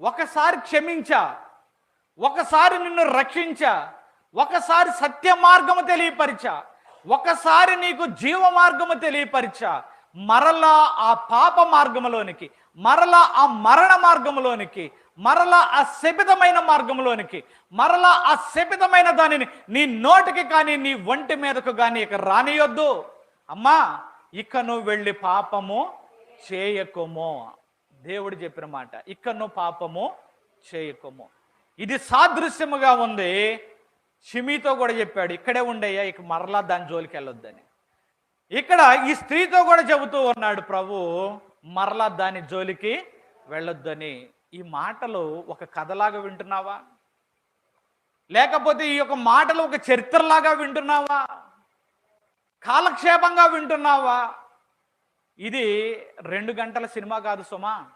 ఒకసారి క్షమించా ఒకసారి నిన్ను రక్షించా ఒకసారి సత్య మార్గము తెలియపరిచా ఒకసారి నీకు జీవ మార్గము తెలియపరిచా. మరలా ఆ పాప మార్గములోనికి మరలా ఆ మరణ మార్గములోనికి మరలా ఆ శపితమైన మార్గంలోనికి మరలా ఆ శపితమైన దానిని నీ నోటికి కానీ నీ ఒంటి మీదకు కానీ ఇక రానియొద్దు. అమ్మా ఇక నువ్వు వెళ్ళి పాపము చేయకుము. దేవుడు చెప్పిన మాట ఇక్కడను పాపము చేయకము. ఇది సాదృశ్యముగా ఉంది. షిమితో కూడా చెప్పాడు ఇక్కడే ఉండయ్యా ఇక మరలా దాని జోలికి వెళ్ళొద్దని ఇక్కడ ఈ స్త్రీతో కూడా చెబుతూ ఉన్నాడు ప్రభు మరలా దాని జోలికి వెళ్ళొద్దని. ఈ మాటలు ఒక కథలాగా వింటున్నావా? లేకపోతే ఈ యొక్క మాటలు ఒక చరిత్రలాగా వింటున్నావా? కాలక్షేపంగా వింటున్నావా? ఇది రెండు గంటల సినిమా కాదు సుమా.